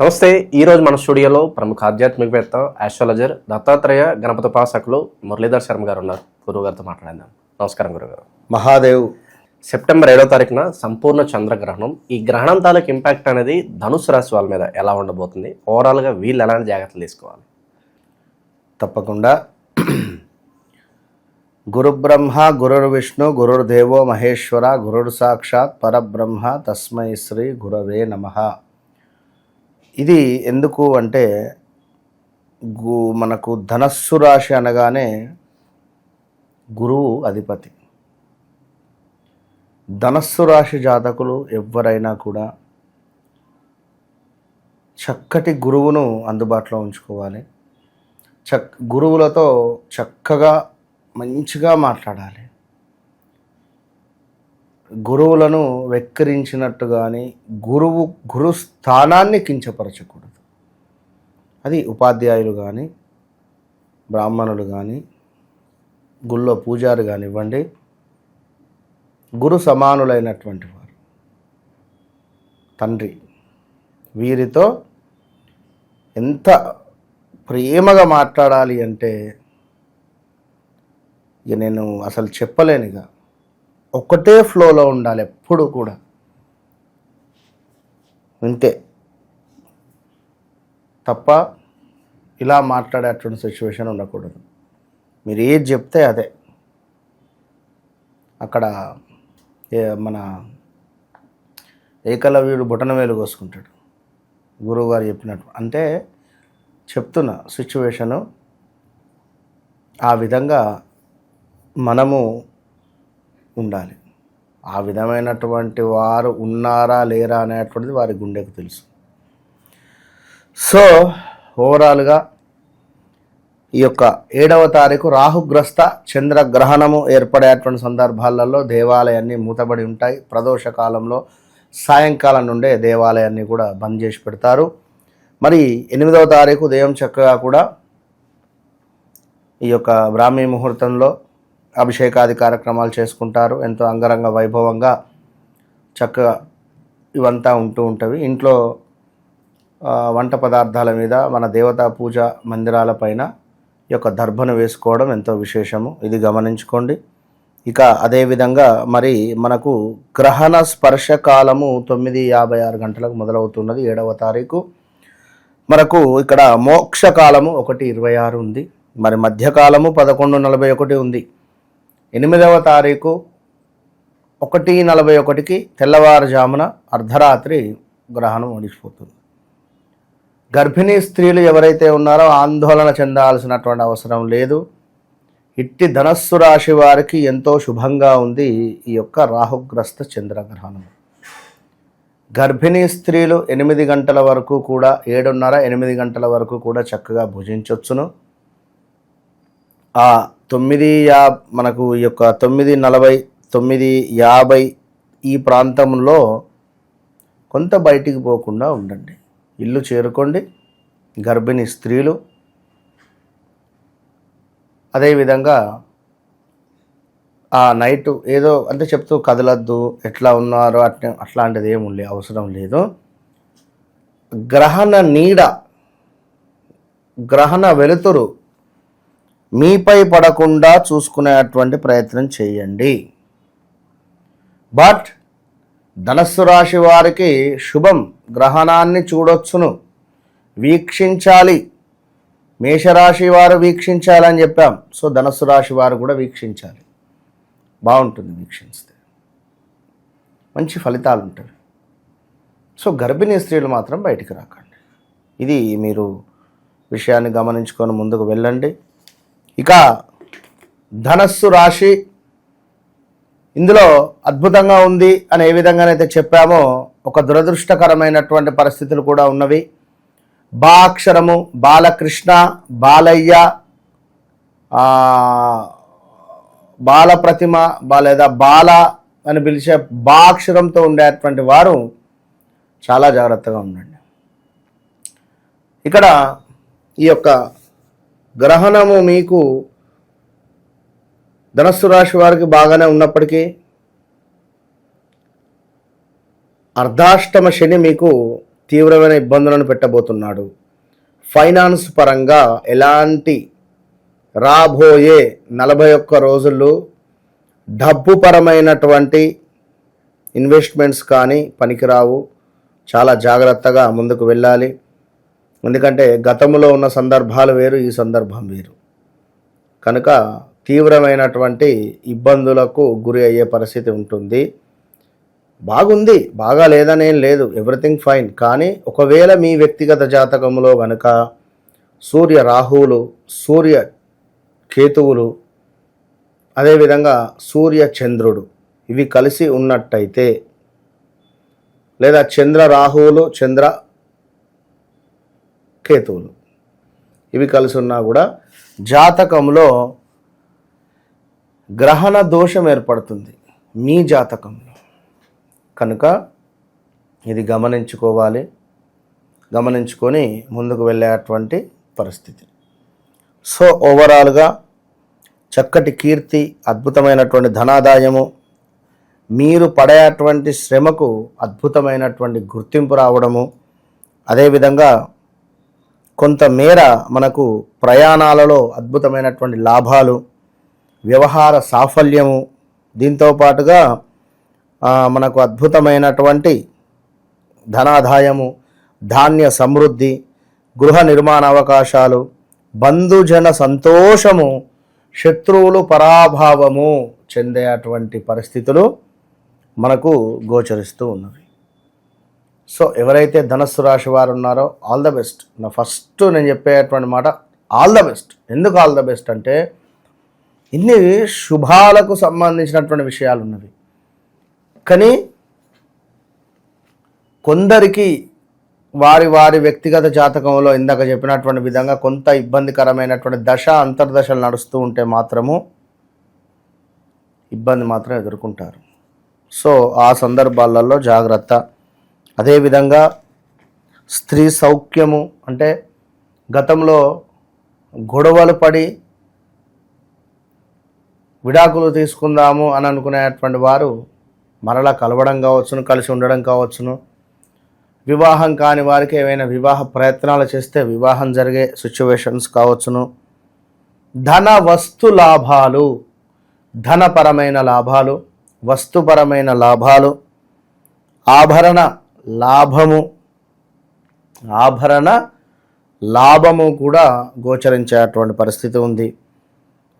నమస్తే ఈ రోజు మన స్టూడియోలో ప్రముఖ ఆధ్యాత్మికవేత్త ఆస్ట్రాలజర్ దత్తాత్రేయ గణపతి ఉపాసకులు మురళీధర్ శర్మ గారు ఉన్నారు. గురువు గారితో మాట్లాడదాం. నమస్కారం గురుగారు మహాదేవ్. సెప్టెంబర్ ఏడో తారీఖున సంపూర్ణ చంద్రగ్రహణం. ఈ గ్రహణం తాలూకు ఇంపాక్ట్ అనేది ధనుసు రాశి వాళ్ళ మీద ఎలా ఉండబోతుంది? ఓవరాల్గా వీళ్ళు ఎలాంటి జాగ్రత్తలు తీసుకోవాలి? తప్పకుండా. గురుబ్రహ్మ గురుర్విష్ణు గురుర్దేవో మహేశ్వర గురుర్ సాక్షాత్ పరబ్రహ్మ తస్మై శ్రీ గురవే నమ. ఇది ఎందుకు అంటే గు మనకు ధనస్సు రాశి అనగానే గురువు అధిపతి. ధనస్సు రాశి జాతకులు ఎవరైనా కూడా చక్కటి గురువును అందుబాటులో ఉంచుకోవాలి. చక్ గురువులతో చక్కగా మంచిగా మాట్లాడాలి. గురువులను వెక్కిరించినట్టు కానీ గురువు గురు స్థానాన్ని కించపరచకూడదు. అది ఉపాధ్యాయులు కానీ బ్రాహ్మణులు కానీ గుళ్ళో పూజారు కానివ్వండి గురు సమానులైనటువంటి వారు. తండ్రి వీరితో ఎంత ప్రేమగా మాట్లాడాలి అంటే ఇక నేను అసలు చెప్పలేనుగా ఒకటే ఫ్లోలో ఉండాలి ఎప్పుడు కూడా. అంతే తప్ప ఇలా మాట్లాడేటువంటి సిచ్యువేషన్ ఉండకూడదు. మీరు ఏది చెప్తే అదే. అక్కడ ఏ- మన ఏకలవ్యుడు బుటనవేలు కోసుకుంటాడు. గురువుగారు చెప్పినట్టు. అంటే చెప్తున్న సిచ్యువేషను ఆ విధంగా మనము ఉండాలి. ఆ విధమైనటువంటి వారు ఉన్నారా లేరా అనేటువంటిది వారి గుండెకు తెలుసు. సో ఓవరాల్గా ఈ యొక్క ఏడవ తారీఖు రాహుగ్రస్త చంద్రగ్రహణము ఏర్పడేటువంటి సందర్భాలలో దేవాలయాన్ని మూతబడి ఉంటాయి. ప్రదోష కాలంలో సాయంకాలం నుండే దేవాలయాన్ని కూడా బంద్ చేసి పెడతారు. మరి ఎనిమిదవ తారీఖు దేవం చక్కగా కూడా ఈ యొక్క బ్రాహ్మీ ముహూర్తంలో అభిషేకాది కార్యక్రమాలు చేసుకుంటారు. ఎంతో అంగరంగ వైభవంగా చక్కగా ఇవంతా ఉంటూ ఉంటవి. ఇంట్లో వంట పదార్థాల మీద మన దేవతా పూజ మందిరాల పైన ఈ యొక్క దర్భను వేసుకోవడం ఎంతో విశేషము. ఇది గమనించుకోండి. ఇక అదేవిధంగా మరి మనకు గ్రహణ స్పర్శ కాలము తొమ్మిది యాభై ఆరు గంటలకు మొదలవుతున్నది ఏడవ తారీఖు. మనకు ఇక్కడ మోక్ష కాలము ఒకటి ఇరవై ఆరు ఉంది. మరి మధ్యకాలము పదకొండు నలభై ఒకటి ఉంది. ఎనిమిదవ తారీఖు ఒకటి నలభై ఒకటికి తెల్లవారుజామున అర్ధరాత్రి గ్రహణం ఒడిచిపోతుంది గర్భిణీ స్త్రీలు ఎవరైతే ఉన్నారో ఆందోళన చెందాల్సినటువంటి అవసరం లేదు. ఇట్టి ధనస్సు రాశి వారికి ఎంతో శుభంగా ఉంది ఈ యొక్క రాహుగ్రస్త చంద్రగ్రహణం. గర్భిణీ స్త్రీలు ఎనిమిది గంటల వరకు కూడా ఏడున్నర ఎనిమిది గంటల వరకు కూడా చక్కగా భుజించవచ్చును ఆ తొమ్మిది యా మనకు ఈ యొక్క తొమ్మిది నలభై తొమ్మిది యాభై ఈ ప్రాంతంలో కొంత బయటికి పోకుండా ఉండండి. ఇల్లు చేరుకోండి. గర్భిణీ స్త్రీలు. అదేవిధంగా ఆ నైట్ ఏదో అంటే చెప్తూ కదలద్దు ఎట్లా ఉన్నారో అట్లా అట్లాంటిది ఏమి లే అవసరం లేదు. గ్రహణ నీడ గ్రహణ వెలుతురు మీపై పడకుండా చూసుకునేటువంటి ప్రయత్నం చేయండి. బట్ ధనస్సు రాశి వారికి శుభం గ్రహణాన్ని చూడొచ్చును. వీక్షించాలి. మేషరాశి వారు వీక్షించాలని చెప్పాం. సో ధనస్సు రాశి వారు కూడా వీక్షించాలి. బాగుంటుంది వీక్షిస్తే. మంచి ఫలితాలు ఉంటాయి. సో గర్భిణీ స్త్రీలు మాత్రం బయటికి రాకండి. ఇది మీరు విషయాన్ని గమనించుకొని ముందుకు వెళ్ళండి. ఇక ధనస్సు రాశి ఇందులో అద్భుతంగా ఉంది అని ఏ విధంగానైతే చెప్పామో ఒక దురదృష్టకరమైనటువంటి పరిస్థితులు కూడా ఉన్నవి. బా అక్షరము బాలకృష్ణ బాలయ్య బాల ప్రతిమ లేదా బాల అని పిలిచే బా అక్షరంతో ఉండేటువంటి వారు చాలా జాగ్రత్తగా ఉండండి. ఇక్కడ ఈ యొక్క గ్రహణము మీకు ధనస్సు రాశి వారికి బాగానే ఉన్నప్పటికీ అర్ధాష్టమ శని మీకు తీవ్రమైన ఇబ్బందులను పెట్టబోతున్నాడు. ఫైనాన్స్ పరంగా ఎలాంటి రాబోయే నలభై ఒక్క రోజుల్లో డబ్బు పరమైనటువంటి ఇన్వెస్ట్మెంట్స్ కానీ పనికిరావు. చాలా జాగ్రత్తగా ముందుకు వెళ్ళాలి. ఎందుకంటే గతంలో ఉన్న సందర్భాలు వేరు ఈ సందర్భం వేరు. కనుక తీవ్రమైనటువంటి ఇబ్బందులకు గురి అయ్యే పరిస్థితి ఉంటుంది. బాగుంది బాగా లేదనేం లేదు ఎవ్రీథింగ్ ఫైన్. కానీ ఒకవేళ మీ వ్యక్తిగత జాతకంలో కనుక సూర్య రాహువులు సూర్య కేతువులు అదేవిధంగా సూర్య చంద్రుడు ఇవి కలిసి ఉన్నట్టయితే లేదా చంద్ర రాహువులు చంద్ర కేతువులు. ఇవి కలిసి ఉన్నా కూడా జాతకంలో గ్రహణ దోషం ఏర్పడుతుంది మీ జాతకంలో. కనుక ఇది గమనించుకోవాలి. గమనించుకొని ముందుకు వెళ్ళేటువంటి పరిస్థితి. సో ఓవరాల్గా చక్కటి కీర్తి అద్భుతమైనటువంటి ధనాదాయము మీరు పడేటువంటి శ్రమకు అద్భుతమైనటువంటి గుర్తింపు రావడము అదేవిధంగా కొంతమేర మనకు ప్రయాణాలలో అద్భుతమైనటువంటి లాభాలు వ్యవహార సాఫల్యము దీంతో పాటుగా మనకు అద్భుతమైనటువంటి ధనాదాయము ధాన్య సమృద్ధి గృహ నిర్మాణ అవకాశాలు బంధుజన సంతోషము శత్రువులు పరాభావము చెందేటువంటి పరిస్థితులు మనకు గోచరిస్తూ ఉన్నవి. సో ఎవరైతే ధనస్సు రాశి వారు ఉన్నారో ఆల్ ద బెస్ట్ నా ఫస్ట్ నేను చెప్పేటువంటి మాట ఆల్ ద బెస్ట్ ఎందుకు ఆల్ ద బెస్ట్ అంటే ఇన్ని శుభాలకు సంబంధించినటువంటి విషయాలు ఉన్నవి. కానీ కొందరికి వారి వారి వ్యక్తిగత జాతకంలో ఇందాక చెప్పినటువంటి విధంగా కొంత ఇబ్బందికరమైనటువంటి దశ అంతర్దశలు నడుస్తూ ఉంటే మాత్రము ఇబ్బంది మాత్రం ఎదుర్కొంటారు. సో ఆ సందర్భాలలో జాగ్రత్త. అదేవిధంగా స్త్రీ సౌఖ్యము అంటే గతంలో గొడవలు పడి విడాకులు తీసుకుందాము అని అనుకునేటువంటి వారు మరలా కలవడం కావచ్చును కలిసి ఉండడం కావచ్చును. వివాహం కాని వారికి ఏవైనా వివాహ ప్రయత్నాలు చేస్తే వివాహం జరిగే సిచ్యువేషన్స్ కావచ్చును. ధన వస్తు లాభాలు ధనపరమైన లాభాలు వస్తుపరమైన లాభాలు ఆభరణ లాభము ఆభరణ లాభము కూడా గోచరించేటువంటి పరిస్థితి ఉంది.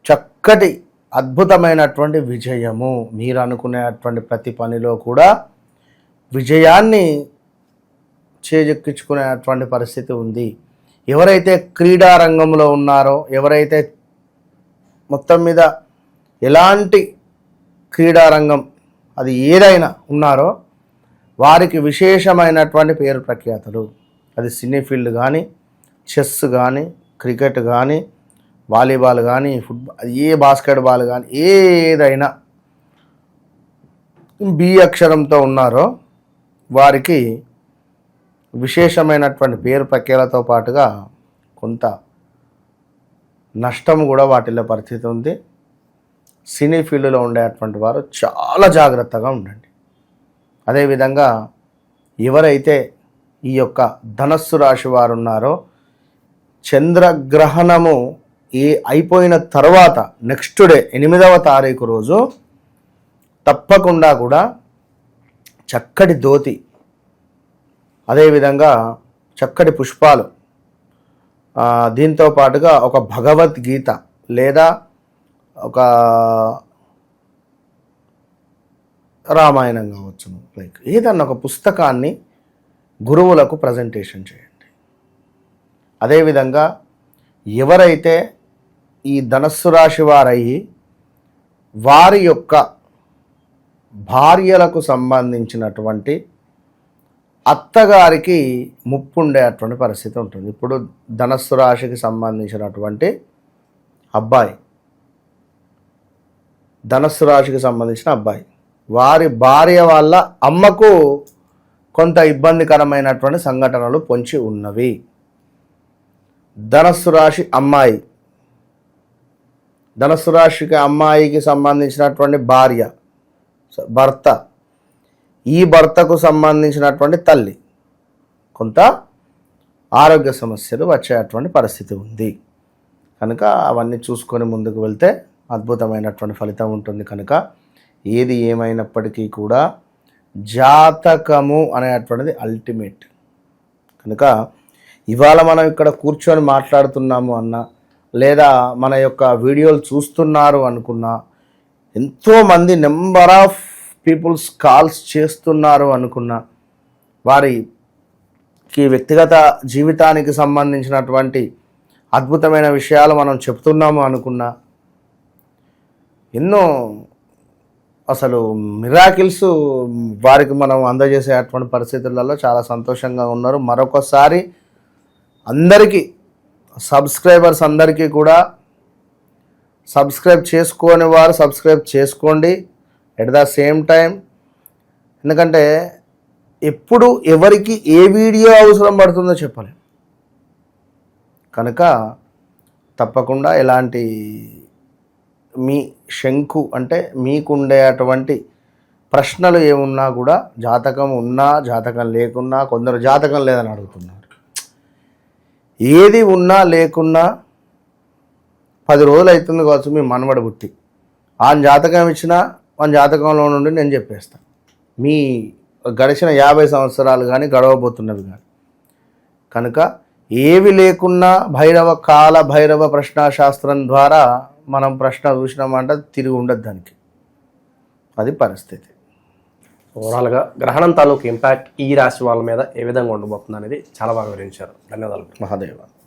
చక్కటి అద్భుతమైనటువంటి విజయము మీరు అనుకునేటువంటి ప్రతి పనిలో కూడా విజయాన్ని చేజెక్కించుకునేటువంటి పరిస్థితి ఉంది. ఎవరైతే క్రీడా రంగంలో ఉన్నారో ఎవరైతే మొత్తం మీద ఎలాంటి క్రీడారంగం అది ఏదైనా ఉన్నారో వారికి విశేషమైనటువంటి పేరు ప్రఖ్యాతులు. అది సినీ ఫీల్డ్ కానీ చెస్ కానీ క్రికెట్ కానీ వాలీబాల్ కానీ ఫుట్బాల్ ఏ బాస్కెట్బాల్ కానీ ఏదైనా బి అక్షరంతో ఉన్నారో వారికి విశేషమైనటువంటి పేరు ప్రఖ్యాలతో పాటుగా కొంత నష్టం కూడా వాటిల్లో పరిస్థితి ఉంది. సినీ ఫీల్డ్లో ఉండేటువంటి వారు చాలా జాగ్రత్తగా ఉండండి. అదేవిధంగా ఎవరైతే ఈ యొక్క ధనస్సు రాశి వారు ఉన్నారో చంద్రగ్రహణము ఈ అయిపోయిన తర్వాత నెక్స్ట్ డే ఎనిమిదవ తారీఖు రోజు తప్పకుండా కూడా చక్కటి ధోతి అదేవిధంగా చక్కటి పుష్పాలు దీంతో పాటుగా ఒక భగవద్గీత లేదా ఒక రామాయణం కావచ్చును లైక్ ఏదన్నా ఒక పుస్తకాన్ని గురువులకు ప్రజెంటేషన్ చేయండి. అదేవిధంగా ఎవరైతే ఈ ధనస్సు రాశి వారయ్యి వారి యొక్క భార్యలకు సంబంధించినటువంటి అత్తగారికి ముప్పుండేటువంటి పరిస్థితి ఉంటుంది. ఇప్పుడు ధనస్సు రాశికి సంబంధించినటువంటి అబ్బాయి ధనస్సు రాశికి సంబంధించిన అబ్బాయి. వారి భార్య వాళ్ళ అమ్మకు కొంత ఇబ్బందికరమైనటువంటి సంఘటనలు పొంచి ఉన్నవి. ధనస్సు రాశి అమ్మాయి. ధనస్సు రాశికి అమ్మాయికి సంబంధించినటువంటి భార్య భర్త ఈ భర్తకు సంబంధించినటువంటి తల్లి. కొంత ఆరోగ్య సమస్యలు వచ్చేటువంటి పరిస్థితి ఉంది. కనుక అవన్నీ చూసుకొని ముందుకు వెళ్తే అద్భుతమైనటువంటి ఫలితం ఉంటుంది కనుక. ఏది ఏమైనప్పటికీ కూడా జాతకము అనేటువంటిది అల్టిమేట్ కనుక ఇవాళ మనం ఇక్కడ కూర్చొని మాట్లాడుతున్నాము అన్న లేదా మన యొక్క వీడియోలు చూస్తున్నారు అనుకున్నా ఎంతోమంది నెంబర్ ఆఫ్ పీపుల్స్ కాల్స్ చేస్తున్నారు అనుకున్నా వారికి వ్యక్తిగత జీవితానికి సంబంధించినటువంటి అద్భుతమైన విషయాలు మనం చెప్తున్నాము అనుకున్నా ఎన్నో అసలు మిరాకిల్స్ వారికి మనం అందజేసే అటువంటి పరిస్థితులలో చాలా సంతోషంగా ఉన్నారు. మరొకసారి అందరికీ సబ్స్క్రైబర్స్ అందరికీ కూడా సబ్స్క్రైబ్ చేసుకోని వారు సబ్స్క్రైబ్ చేసుకోండి ఎట్ ద సేమ్ టైం ఎందుకంటే ఎప్పుడు ఎవరికి ఏ వీడియో అవసరం పడుతుందో చెప్పలేం. కనుక తప్పకుండా ఎలాంటి మీ శంకు అంటే మీకుండే అటువంటి ప్రశ్నలు ఏమున్నా కూడా జాతకం ఉన్నా జాతకం లేకున్నా కొందరు జాతకం లేదని అడుగుతున్నారు. ఏది ఉన్నా లేకున్నా పది రోజులు అవుతుంది కావచ్చు మీ మనవడ బుట్టి. ఆ జాతకం ఇచ్చినా వాని జాతకంలో నుండి నేను చెప్పేస్తాను మీ గడిచిన యాభై సంవత్సరాలు కానీ గడవబోతున్నవి కానీ కనుక ఏవి లేకున్నా భైరవ కాల భైరవ ప్రశ్నాశాస్త్రం ద్వారా మనం ప్రశ్న చూసినామంటే తిరిగి ఉండదు దానికి. అది పరిస్థితి. ఓవరాల్గా గ్రహణం తాలూకు ఇంపాక్ట్ ఈ రాశి వాళ్ళ మీద ఏ విధంగా ఉండబోతుంది అనేది చాలా బాగా వివరించారు. ధన్యవాదాలు. మహాదేవ.